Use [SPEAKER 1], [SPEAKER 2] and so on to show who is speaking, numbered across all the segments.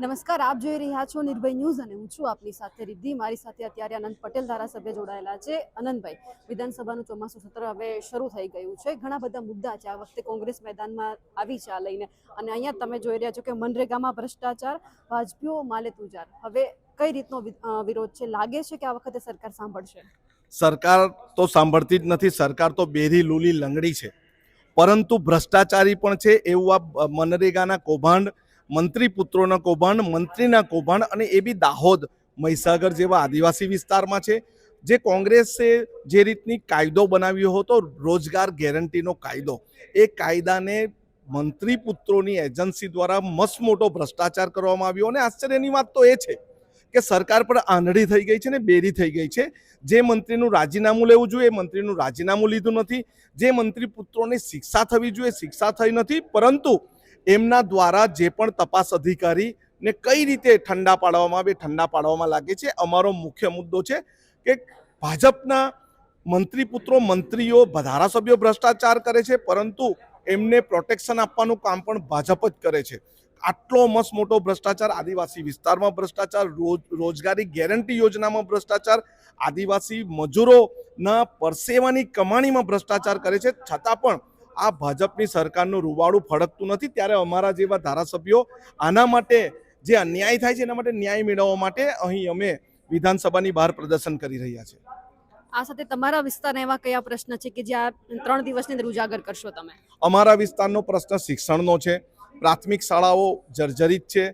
[SPEAKER 1] નમસ્કાર, આપ જોઈ રહ્યા છો નિર્ભય ન્યૂઝ અને હું છું આપની સાથે રિદ્ધિ. મારી સાથે અત્યારે અનંત પટેલ ધારાસભ્ય જોડાયેલા છે. અનંતભાઈ, વિધાનસભાનું ચોમાસું સત્ર હવે શરૂ થઈ ગયું છે. ઘણા બધા મુદ્દા છે. આ વખતે કોંગ્રેસ મેદાનમાં આવી છે આ લઈને. અને અહીંયા તમે જોઈ રહ્યા છો કે મનરેગામાં ભ્રષ્ટાચાર, વાજપીઓ, માલે તુજાર. હવે કઈ રીતનો વિરોધ છે? લાગે છે કે આ વખતે સરકાર સાંભળશે?
[SPEAKER 2] સરકાર તો સાંભળતી જ નથી. સરકાર તો બેરી લૂલી લંગડી છે. પરંતુ ભ્રષ્ટાચારી પણ છે. એવું આ મનરેગાના કૌભાંડ મંત્રી પુત્રોના કૌભાંડ, મંત્રીના કૌભાંડ અને એ બી દાહોદ, મહીસાગર જેવા આદિવાસી વિસ્તારમાં છે. જે કોંગ્રેસે જે રીતની કાયદો બનાવ્યો હતો, રોજગાર ગેરંટીનો કાયદો, એ કાયદાને મંત્રી પુત્રોની એજન્સી દ્વારા મસ્ત મોટો ભ્રષ્ટાચાર કરવામાં આવ્યો અને આશ્ચર્યની વાત તો એ છે કે સરકાર પર આંધળી થઈ ગઈ છે ને બેરી થઈ ગઈ છે. જે મંત્રીનું રાજીનામું લેવું જોઈએ મંત્રીનું રાજીનામું લીધું નથી. જે મંત્રી પુત્રોની શિક્ષા થવી જોઈએ, શિક્ષા થઈ નથી, પરંતુ એમના દ્વારા જે પણ તપાસ અધિકારીને કઈ રીતે ઠંડા પાડવામાં આવે, ઠંડા પાડવામાં લાગે છે, અમારો મુખ્ય મુદ્દો છે કે ભાજપના મંત્રી પુત્રો મંત્રીઓ ધારાસભ્યો ભ્રષ્ટાચાર કરે છે, પરંતુ એમને પ્રોટેક્શન આપવાનું કામ પણ ભાજપ જ કરે છે. આટલો મસ્ત મોટો ભ્રષ્ટાચાર, આદિવાસી વિસ્તારમાં ભ્રષ્ટાચાર, રોજ, રોજગારી ગેરંટી યોજનામાં ભ્રષ્ટાચાર, આદિવાસી મજૂરોના પરસેવાની કમાણીમાં ભ્રષ્ટાચાર કરે છે. છતાં પણ આ ભાજપની સરકારનું રૂવાડું ફળકતું નથી. ત્યારે અમારા જેવા ધારાસભ્યો આના માટે જે અન્યાય થાય છે એના માટે ન્યાય મેળવવા માટે અહીં અમે વિધાનસભાની બહાર પ્રદર્શન કરી રહ્યા છે.
[SPEAKER 1] આ સાથે તમારા વિસ્તારના એવા કયા પ્રશ્ન છે કે જે આ ત્રણ દિવસની અંદર ઉજાગર કરશો તમે?
[SPEAKER 2] અમારા વિસ્તારનો પ્રશ્ન શિક્ષણનો છે પ્રાથમિક શાળાઓ જર્જરિત છે.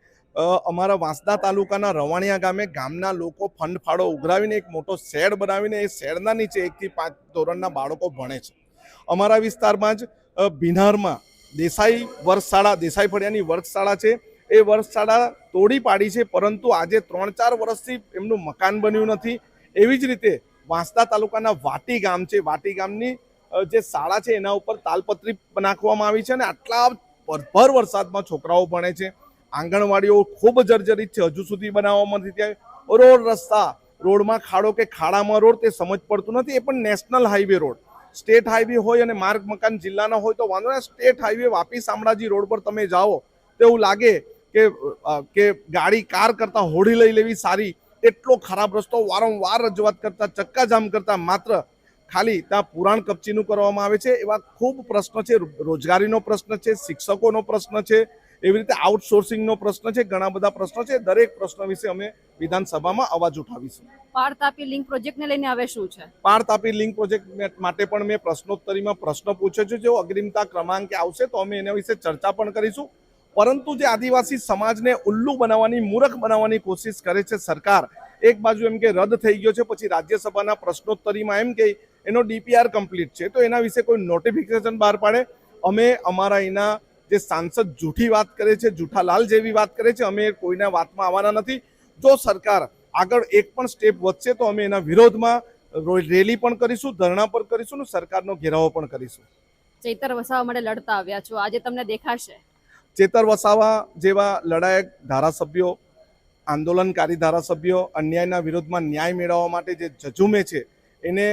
[SPEAKER 2] અમારા વાંસદા તાલુકાના રવાણિયા ગામે ગામના લોકો ફંડ ફાળો ઉઘરાવીને એક મોટો શેડ બનાવીને એ શેડના નીચે એકથી પાંચ ધોરણના બાળકો ભણે છે. અમારા વિસ્તારમાં જ બિનારમાં દેસાઈ વર્ગશાળા દેસાઈ ફળિયાની વર્ગશાળા છે. એ વર્ગશાળા તોડી પાડી છે, પરંતુ આજે ત્રણ ચાર વર્ષથી એમનું મકાન બન્યું નથી. એવી જ રીતે વાંસદા તાલુકાના વાટી ગામ છે. વાટી ગામની જે શાળા છે એના ઉપર તાલપત્રી નાખવામાં આવી છે અને આટલા ભર ભર વરસાદમાં છોકરાઓ ભણે છે. આંગણવાડીઓ ખૂબ જર્જરિત છે. હજુ સુધી બનાવવામાં નથી ત્યાં. રોડ રસ્તા, રોડમાં ખાડો કે ખાડામાં રોડ તે સમજ પડતું નથી. એ પણ national highway road. State highway હોય અને માર્ગ મકાન જિલ્લાના હોય તો વાંધો નહીં state highway Vapi Shamlaji road પર તમે જાઓ, તો એવું લાગે કે કે ગાડી, કાર કરતાં હોડી લઈ લેવી સારી, એટલો ખરાબ રસ્તો વારંવાર રજૂઆત કરતા, ચક્કાજામ કરતા માત્ર ખાલી ત્યાં પુરાણ કપચીનું કરવામાં આવે છે. એવા ખૂબ પ્રશ્ન છે, રોજગારીનો પ્રશ્ન છે, શિક્ષકોનો પ્રશ્ન છે એવી રીતે આઉટસોર્સિંગનો પ્રશ્ન છે ઘણા બધા પ્રશ્નો છે. દરેક પ્રશ્ન વિશે અમે વિધાનસભામાં અવાજ ઉઠાવીશું.
[SPEAKER 1] પાર તાપી લિંક પ્રોજેક્ટને લઈને હવે શું છે?
[SPEAKER 2] પાર તાપી લિંક પ્રોજેક્ટ માટે પણ મેં પ્રશ્નોત્તરીમાં પ્રશ્ન પૂછ્યો છે. જો અગ્રિમતા ક્રમાંકે આવશે તો અમે એના વિશે ચર્ચા પણ કરીશું. પરંતુ જે આદિવાસી સમાજને ઉલ્લુ બનાવવાની મૂરખ બનાવવાની કોશિશ કરે છે સરકાર એક બાજુ એમ કે રદ થઈ ગયો છે પછી રાજ્યસભાના પ્રશ્નોત્તરીમાં એમ કે એનો ડીપીઆર કમ્પ્લીટ છે. તો એના વિશે કોઈ નોટિફિકેશન બહાર પાડે. અમે અમારા એના જે સાંસદ જૂઠી વાત કરે છે જૂઠાલાલ જેવી વાત કરે છે અમે કોઈના વાતમાં આવવાના નથી. જો સરકાર આગળ એક પણ સ્ટેપ વધશે તો અમે એના વિરોધમાં રેલી પણ કરીશું ધરણા પણ કરીશું અને સરકારનો ઘેરાવો પણ કરીશું.
[SPEAKER 1] ચૈતર વસાવા માટે લડતા આવ્યા છો. આજે તમને દેખાશે.
[SPEAKER 2] ચેતર વસાવા જેવા લડાયક ધારાસભ્યો આંદોલનકારી ધારાસભ્યો અન્યાયના વિરોધમાં ન્યાય મેળવવા માટે જે જજુમે છે એને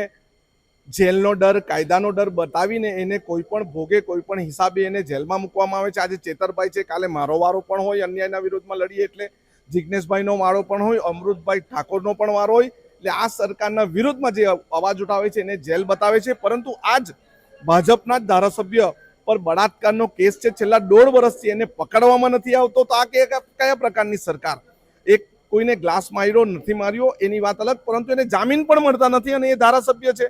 [SPEAKER 2] જેલનો ડર, કાયદાનો ડર બતાવીને એને કોઈ પણ ભોગે, કોઈ પણ હિસાબે એને જેલમાં મૂકવામાં આવે છે. આજે ચેતરભાઈ છે, કાલે મારો વારો પણ હોય, અન્યાયના વિરોધમાં લડીએ એટલે જિજ્ઞેશભાઈનો વારો પણ હોય, અમૃતભાઈ ઠાકોરનો પણ વારો હોય. એટલે આ સરકારના વિરોધમાં જે અવાજ ઉઠાવે છે એને જેલ બતાવે છે. પરંતુ આજ ભાજપના જ ધારાસભ્ય પર બળાત્કારનો કેસ છે. છેલ્લા દોઢ વર્ષથી એને પકડવામાં નથી આવતો. તો આ કયા પ્રકારની સરકાર? એક કોઈને ગ્લાસ માર્યો, નથી માર્યો, એની વાત અલગ. પરંતુ એને જામીન પણ મળતા નથી અને એ ધારાસભ્ય છે.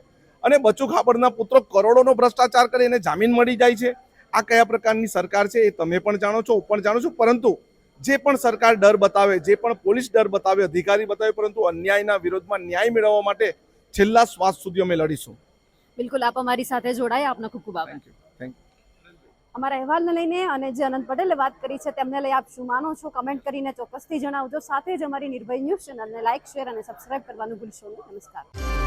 [SPEAKER 2] અને બચુ ખાબડના પુત્રો કરોડોનો ભ્રષ્ટાચાર કરી એને જામીન મળી જાય છે. આ કયા પ્રકારની સરકાર છે એ તમે પણ જાણો છો હું પણ જાણું છું. પરંતુ જે પણ સરકાર ડર બતાવે જે પણ પોલીસ ડર બતાવે અધિકારી બતાવે પરંતુ અન્યાયના વિરોધમાં ન્યાય મેળવવા માટે છેલ્લા શ્વાસ સુધી અમે લડીશું.
[SPEAKER 1] બિલકુલ આપ અમારી સાથે જોડાયા. આપનો ખૂબ ખૂબ આભાર.
[SPEAKER 2] થેન્ક યુ
[SPEAKER 1] અમારા અહેવાલને લઈને અને જે અનંત પટેલે વાત કરી છે તેમને લઈ આપ શું માનો છો? કમેન્ટ કરીને ચોક્કસથી જણાવજો. સાથે જ અમારી નિર્ભય ન્યૂઝ ચેનલને લાઇક શેર અને સબસ્ક્રાઇબ કરવાનું ભૂલશો નહીં. નમસ્કાર.